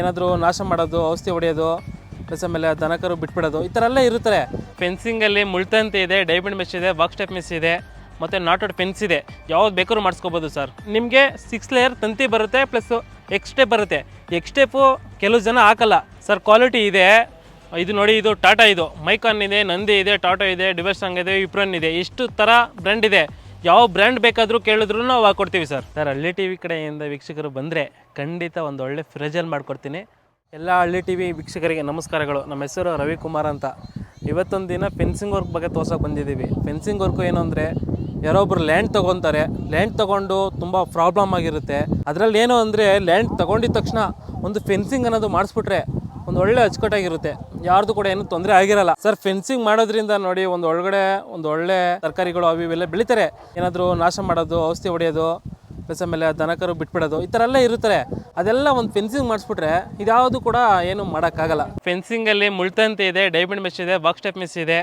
ಏನಾದರೂ ನಾಶ ಮಾಡೋದು ಔಷಧಿ ಹೊಡೆಯೋದು ಪ್ಲಸ್ ಆಮೇಲೆ ದನಕರು ಬಿಟ್ಬಿಡೋದು ಈ ಥರ ಎಲ್ಲ ಇರುತ್ತಾರೆ ಫೆನ್ಸಿಂಗಲ್ಲಿ ಮುಳ್ತಂತೆ ಇದೆ ಡೈಮಂಡ್ ಮೆಸ್ ಇದೆ ಬಾಕ್ಸ್ ಸ್ಟೆಪ್ ಮೆಸ್ ಇದೆ ಮತ್ತು ಔಟ್ ಫೆನ್ಸ್ ಇದೆ. ಯಾವ್ದು ಬೇಕಾದ್ರೂ ಮಾಡಿಸ್ಕೋಬೋದು ಸರ್ ನಿಮಗೆ ಸಿಕ್ಸ್ ಲೇಯರ್ ತಂತಿ ಬರುತ್ತೆ ಪ್ಲಸ್ ಎಕ್ಸ್ಟೆಪ್ ಬರುತ್ತೆ. ಎಕ್ಸ್ಟೆಪ್ಪು ಕೆಲವು ಜನ ಹಾಕಲ್ಲ. ಸರ್ ಕ್ವಾಲಿಟಿ ಇದೆ. ಇದು ನೋಡಿ ಇದು ಟಾಟಾ ಇದು. ಮೈಕಾನ್ ಇದೆ ನಂದಿ ಇದೆ ಟಾಟಾ ಇದೆ ಡಿವರ್ಸಂಗ್ ಇದೆ ವಿಪ್ರನ್ ಇದೆ. ಇಷ್ಟು ಥರ ಬ್ರ್ಯಾಂಡ್ ಇದೆ. ಯಾವ ಬ್ರ್ಯಾಂಡ್ ಬೇಕಾದರೂ ಕೇಳಿದ್ರು ನಾವು ಹಾಕೊಡ್ತೀವಿ sir sir Halli T V ಕಡೆಯಿಂದ ವೀಕ್ಷಕರು ಬಂದರೆ ಖಂಡಿತ ಒಂದು ಒಳ್ಳೆ ಫ್ರೆಜಲ್ ಮಾಡಿಕೊಡ್ತೀನಿ. ಎಲ್ಲ ಹಳ್ಳಿ ಟಿ ವಿ ವೀಕ್ಷಕರಿಗೆ ನಮಸ್ಕಾರಗಳು. ನಮ್ಮ ಹೆಸರು ರವಿಕುಮಾರ್ ಅಂತ. ಇವತ್ತೊಂದು ದಿನ ಫೆನ್ಸಿಂಗ್ ವರ್ಕ್ ಬಗ್ಗೆ ತೋರ್ಸೋಕೆ ಬಂದಿದ್ದೀವಿ. ಫೆನ್ಸಿಂಗ್ ವರ್ಕು ಏನು ಅಂದರೆ, ಯಾರೋ ಒಬ್ರು ಲ್ಯಾಂಡ್ ತೊಗೊತಾರೆ. ಲ್ಯಾಂಡ್ ತೊಗೊಂಡು ತುಂಬ ಪ್ರಾಬ್ಲಮ್ ಆಗಿರುತ್ತೆ. ಅದರಲ್ಲಿ ಏನು ಅಂದರೆ ಲ್ಯಾಂಡ್ ತೊಗೊಂಡಿದ ತಕ್ಷಣ ಒಂದು ಫೆನ್ಸಿಂಗ್ ಅನ್ನೋದು ಮಾಡಿಸ್ಬಿಟ್ರೆ ಒಂದು ಒಳ್ಳೆ ಅಚ್ಚುಕಟ್ಟಾಗಿರುತ್ತೆ. ಯಾರ್ದು ಕೂಡ ಏನು ತೊಂದರೆ ಆಗಿರಲ್ಲ. ಸರ್ ಫೆನ್ಸಿಂಗ್ ಮಾಡೋದ್ರಿಂದ ನೋಡಿ ಒಂದು ಒಳಗಡೆ ಒಂದು ಒಳ್ಳೆ ತರಕಾರಿಗಳು ಅವು ಇವೆಲ್ಲ ಬೆಳಿತಾರೆ. ಏನಾದರೂ ನಾಶ ಮಾಡೋದು, ಔಷಧಿ ಹೊಡೆಯೋದು ಪ್ಲಸ್ ಆಮೇಲೆ ದನಕರು ಬಿಟ್ಬಿಡೋದು, ಈ ಥರ ಎಲ್ಲ ಇರುತ್ತಾರೆ. ಅದೆಲ್ಲ ಒಂದು ಫೆನ್ಸಿಂಗ್ ಮಾಡಿಸ್ಬಿಟ್ರೆ ಇದ್ಯಾವುದು ಕೂಡ ಏನು ಮಾಡೋಕ್ಕಾಗಲ್ಲ. ಫೆನ್ಸಿಂಗಲ್ಲಿ ಮುಳ್ತಂತೆ ಇದೆ ಡೈಮಂಡ್ ಮೆಶ್ ಇದೆ ಬಾಕ್ಸ್ ಸ್ಟೆಪ್ ಮೆಸ್ ಇದೆ,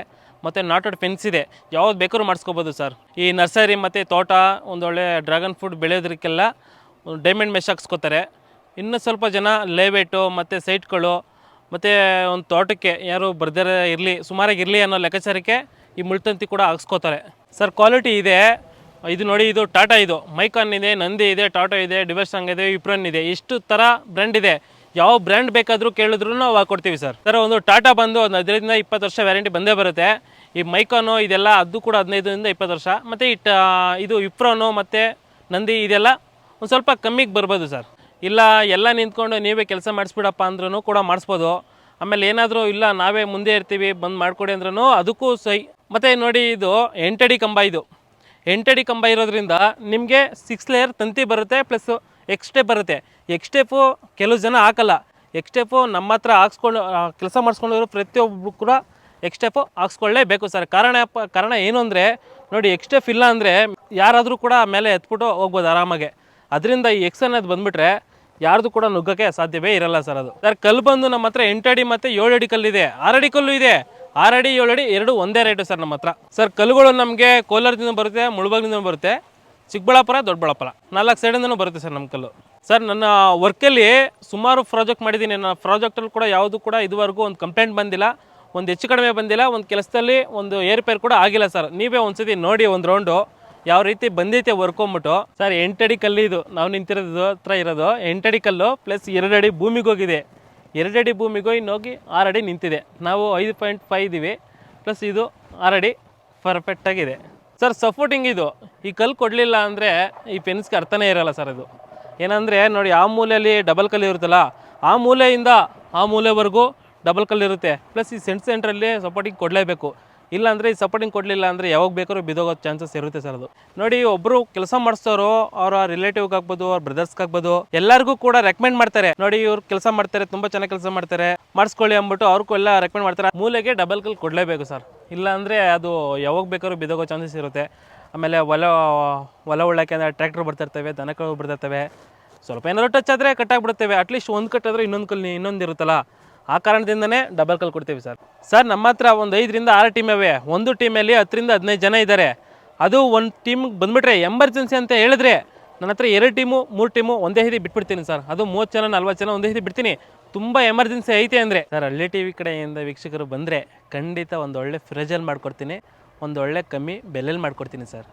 ಮತ್ತು ನಾಟೋಡ್ ಫೆನ್ಸ್ ಇದೆ. ಯಾವ್ದು ಬೇಕಾದ್ರು ಮಾಡಿಸ್ಕೋಬೋದು ಸರ್. ಈ ನರ್ಸರಿ ಮತ್ತು ತೋಟ ಒಂದೊಳ್ಳೆ ಡ್ರ್ಯಾಗನ್ ಫ್ರೂಟ್ ಬೆಳೆಯೋದಕ್ಕೆಲ್ಲ ಡೈಮಂಡ್ ಮೆಶ್ ಹಾಕ್ಸ್ಕೋತಾರೆ. ಇನ್ನು ಸ್ವಲ್ಪ ಜನ ಲೇಬೇಟು ಮತ್ತು ಸೈಟ್ಗಳು, ಮತ್ತು ಒಂದು ತೋಟಕ್ಕೆ ಯಾರು ಬರ್ದರೆ ಇರಲಿ, ಸುಮಾರಾಗಿ ಇರಲಿ ಅನ್ನೋ ಲೆಕ್ಕಾಚಾರಕ್ಕೆ ಈ ಮುಳ್ತಂತಿ ಕೂಡ ಹಾಕ್ಸ್ಕೋತಾರೆ. ಸರ್ ಕ್ವಾಲಿಟಿ ಇದೆ. ಇದು ನೋಡಿ, ಇದು ಟಾಟಾ ಇದು. ಮೈಕಾನ್ ಇದೆ, ನಂದಿ ಇದೆ, ಟಾಟಾ ಇದೆ ಡಿವರ್ಸಾಂಗ್ ಇದೆ ವಿಪ್ರನ್ ಇದೆ. ಇಷ್ಟು ಥರ ಬ್ರ್ಯಾಂಡ್ ಇದೆ. ಯಾವ ಬ್ರ್ಯಾಂಡ್ ಬೇಕಾದರೂ ಕೇಳಿದ್ರು ನಾವು ಕೊಡ್ತೀವಿ ಸರ್ ಸರ್ ಒಂದು ಟಾಟಾ ಬಂದು ಒಂದು ಹದಿನೈದರಿಂದ ಇಪ್ಪತ್ತು ವರ್ಷ ವ್ಯಾರಂಟಿ ಬಂದೇ ಬರುತ್ತೆ. ಈ ಮೈಕಾನು ಇದೆಲ್ಲ ಅದು ಕೂಡ ಹದಿನೈದರಿಂದ ಇಪ್ಪತ್ತು ವರ್ಷ. ಮತ್ತು ಇಟ್ ಇದು ವಿಪ್ರೋನು ಮತ್ತು ನಂದಿ ಇದೆಲ್ಲ ಒಂದು ಸ್ವಲ್ಪ ಕಮ್ಮಿಗೆ ಬರ್ಬೋದು ಸರ್ ಇಲ್ಲ, ಎಲ್ಲ ನಿಂತ್ಕೊಂಡು ನೀವೇ ಕೆಲಸ ಮಾಡಿಸ್ಬಿಡಪ್ಪ ಅಂದ್ರೂ ಕೂಡ ಮಾಡಿಸ್ಬೋದು. ಆಮೇಲೆ ಏನಾದರೂ ಇಲ್ಲ, ನಾವೇ ಮುಂದೆ ಇರ್ತೀವಿ, ಬಂದು ಮಾಡಿಕೊಡಿ ಅಂದ್ರೂ ಅದಕ್ಕೂ ಸಹಿ. ಮತ್ತು ನೋಡಿ, ಇದು ಎಂಟಡಿ ಕಂಬ ಇದು. ಎಂಟಡಿ ಕಂಬ ಇರೋದ್ರಿಂದ ನಿಮಗೆ ಸಿಕ್ಸ್ ಲೇಯರ್ ತಂತಿ ಬರುತ್ತೆ ಪ್ಲಸ್ ಎಕ್ಸ್ಟೆಪ್ ಬರುತ್ತೆ. ಎಕ್ಸ್ಟೆಪ್ಪು ಕೆಲವು ಜನ ಹಾಕಲ್ಲ. ಎಕ್ಸ್ಟೆಪ್ಪು ನಮ್ಮ ಹತ್ರ ಹಾಕ್ಸ್ಕೊಂಡು ಕೆಲಸ ಮಾಡಿಸ್ಕೊಂಡಿರೋ ಪ್ರತಿಯೊಬ್ಬರು ಕೂಡ ಎಕ್ಸ್ಟೆಪ್ಪು ಹಾಕ್ಸ್ಕೊಳ್ಳೇಬೇಕು ಸರ್. ಕಾರಣ ಕಾರಣ ಏನು ಅಂದರೆ, ನೋಡಿ ಎಕ್ಸ್ಟೆಪ್ ಇಲ್ಲ ಅಂದರೆ ಯಾರಾದರೂ ಕೂಡ ಮೇಲೆ ಎತ್ಬಿಟ್ಟು ಹೋಗ್ಬೋದು ಆರಾಮಾಗೆ. ಅದರಿಂದ ಈ ಎಕ್ಸ್ ಅನ್ನೋದು ಬಂದುಬಿಟ್ರೆ ಯಾರ್ದು ಕೂಡ ನುಗ್ಗಕ್ಕೆ ಸಾಧ್ಯವೇ ಇರಲ್ಲ ಸರ್ ಅದು. ಸರ್, ಕಲ್ಲು ಬಂದು ನಮ್ಮ ಹತ್ರ ಎಂಟಡಿ ಮತ್ತು ಏಳು ಅಡಿ ಕಲ್ಲಿದೆ. ಆರಡಿ ಕಲ್ಲು ಇದೆ. ಆರಡಿ ಏಳು ಅಡಿ ಎರಡು, ಒಂದೇ ರೇಟು ಸರ್ ನಮ್ಮ ಹತ್ರ. ಸರ್, ಕಲ್ಲುಗಳು ನಮಗೆ ಕೋಲಾರದಿಂದ ಬರುತ್ತೆ ಮುಳಬಾಗಿಲಿಂದ ಬರುತ್ತೆ. ಚಿಕ್ಕಬಳ್ಳಾಪುರ, ದೊಡ್ಡಬಳ್ಳಾಪುರ. ನಾಲ್ಕು ಸೈಡಿಂದನೂ ಬರುತ್ತೆ ಸರ್ ನಮ್ಮ ಕಲ್ಲು. ಸರ್, ನನ್ನ ವರ್ಕಲ್ಲಿ ಸುಮಾರು ಪ್ರಾಜೆಕ್ಟ್ ಮಾಡಿದ್ದೀನಿ. ನನ್ನ ಪ್ರಾಜೆಕ್ಟಲ್ಲಿ ಕೂಡ ಯಾವುದು ಕೂಡ ಇದುವರೆಗೂ ಒಂದು ಕಂಪ್ಲೇಂಟ್ ಬಂದಿಲ್ಲ. ಒಂದು ಹೆಚ್ಚು ಕಡಿಮೆ ಬಂದಿಲ್ಲ. ಒಂದು ಕೆಲಸದಲ್ಲಿ ಒಂದು ಏರ್ಪೇರ್ ಕೂಡ ಆಗಿಲ್ಲ ಸರ್. ನೀವೇ ಒಂದ್ಸತಿ ನೋಡಿ, ಒಂದು ರೌಂಡು ಯಾವ ರೀತಿ ಬಂದೈತೆ ವರ್ಕೊಂಬಿಟ್ಟು. ಸರ್, ಎಂಟಡಿ ಕಲ್ಲು ಇದು. ನಾವು ನಿಂತಿರೋದು, ಹತ್ರ ಇರೋದು. ಎಂಟಡಿ ಕಲ್ಲು ಪ್ಲಸ್ ಎರಡಡಿ ಭೂಮಿಗೆ ಹೋಗಿದೆ. ಎರಡಡಿ ಭೂಮಿಗೆ ಇನ್ನೋಗಿ ಆರು ಅಡಿ ನಿಂತಿದೆ. ನಾವು ಐದು ಪಾಯಿಂಟ್ ಫೈವ್ ಇದ್ದೀವಿ. ಪ್ಲಸ್ ಇದು ಆರಡಿ ಪರ್ಫೆಕ್ಟಾಗಿದೆ ಸರ್ ಸಪೋರ್ಟಿಂಗ್ ಇದು ಈ ಕಲ್ಲು ಕೊಡಲಿಲ್ಲ ಅಂದರೆ ಈ ಪೆನ್ಸ್ಗೆ ಅರ್ಥನೇ ಇರಲ್ಲ ಸರ್ ಇದು ಏನಂದರೆ ನೋಡಿ, ಆ ಮೂಲೆಯಲ್ಲಿ ಡಬಲ್ ಕಲ್ಲು ಇರುತ್ತಲ್ಲ, ಆ ಮೂಲೆಯಿಂದ ಆ ಮೂಲೆವರೆಗೂ ಡಬಲ್ ಕಲ್ಲು ಇರುತ್ತೆ. ಪ್ಲಸ್ ಈ ಸೆಂಟ್ ಸೆಂಟ್ರಲ್ಲಿ ಸಪೋರ್ಟಿಂಗ್ ಕೊಡಲೇಬೇಕು. ಇಲ್ಲಾಂದರೆ ಈ ಸಪೋರ್ಟಿಂಗ್ ಕೊಡಲಿಲ್ಲ ಅಂದರೆ ಯಾವಾಗ ಬೇಕಾದ್ರೂ ಬಿದೋಗೋ ಚಾನ್ಸಸ್ ಇರುತ್ತೆ ಸರ್ ಅದು. ನೋಡಿ ಒಬ್ಬರು ಕೆಲಸ ಮಾಡಿಸೋರು, ಅವರ ರಿಲೇಟಿವ್ಗೆ ಆಗ್ಬೋದು, ಅವ್ರ ಬ್ರದರ್ಸ್ಗೆ ಆಗ್ಬೋದು, ಎಲ್ಲರಿಗೂ ಕೂಡ ರೆಕಮೆಂಡ್ ಮಾಡ್ತಾರೆ. ನೋಡಿ, ಇವ್ರು ಕೆಲಸ ಮಾಡ್ತಾರೆ, ತುಂಬ ಚೆನ್ನಾಗಿ ಕೆಲಸ ಮಾಡ್ತಾರೆ. ಮಾಡಿಸ್ಕೊಳ್ಳಿ ಅಂದ್ಬಿಟ್ಟು ಅವ್ರಿಗೂ ಎಲ್ಲ ರೆಕಮೆಂಡ್ ಮಾಡ್ತಾರೆ. ಮೂಲೆಗೆ ಡಬಲ್ ಕಲ್ ಕೊಡಲೇಬೇಕು ಸರ್ ಇಲ್ಲ ಅಂದರೆ ಅದು ಯಾವಾಗ ಬೇಕಾದ್ರೂ ಬಿದೋಗೋ ಚಾನ್ಸಸ್ ಇರುತ್ತೆ. ಆಮೇಲೆ ಹೊಲ ಹೊಲ ಉಳ್ಳಕ್ಕೆ ಅಂದರೆ ಟ್ರ್ಯಾಕ್ಟರ್ ಬರ್ತಿರ್ತವೆ ದನಗಳು ಬರ್ತಿರ್ತವೆ ಸ್ವಲ್ಪ ಏನಾದ್ರು ಟಚ್ ಆದರೆ ಕಟ್ಟಾಗ್ಬಿಡ್ತೇವೆ ಅಟ್ಲೀಸ್ಟ್ ಒಂದು ಕಟ್ಟಾದರೆ ಇನ್ನೊಂದು ಕಲ್ ಇನ್ನೊಂದು ಇರುತ್ತಲ್ಲ. ಆ ಕಾರಣದಿಂದನೇ ಡಬಲ್ ಕಲ್ ಕೊಡ್ತೀವಿ ಸರ್ ಸರ್ ನಮ್ಮ ಹತ್ರ ಒಂದು ಐದರಿಂದ ಆರು ಟೀಮ್ ಇವೆ. ಒಂದು ಟೀಮಲ್ಲಿ ಹತ್ತರಿಂದ ಹದಿನೈದು ಜನ ಇದ್ದಾರೆ. ಅದು ಒಂದು ಟೀಮ್ಗೆ ಬಂದುಬಿಟ್ರೆ ಎಮರ್ಜೆನ್ಸಿ ಅಂತ ಹೇಳಿದ್ರೆ ನನ್ನ ಹತ್ರ ಎರಡು ಟೀಮು ಮೂರು ಟೀಮು ಒಂದೇ ಹಿದಿ ಬಿಟ್ಬಿಡ್ತೀನಿ ಸರ್ ಅದು ಮೂವತ್ತು ಜನ, ನಲ್ವತ್ತು ಜನ ಒಂದೇ ಹಿದಿ ಬಿಡ್ತೀನಿ. ತುಂಬ ಎಮರ್ಜೆನ್ಸಿ ಐತೆ ಅಂದರೆ. ಸರ್ ಹಳ್ಳಿ ಟಿ ವಿ ಕಡೆಯಿಂದ ವೀಕ್ಷಕರು ಬಂದರೆ ಖಂಡಿತ ಒಂದು ಒಳ್ಳೆ ಫ್ರೆಜಲ್ಲಿ ಮಾಡಿಕೊಡ್ತೀನಿ. ಒಂದು ಒಳ್ಳೆ ಕಮ್ಮಿ ಬೆಲೆಯಲ್ಲಿ ಮಾಡಿಕೊಡ್ತೀನಿ ಸರ್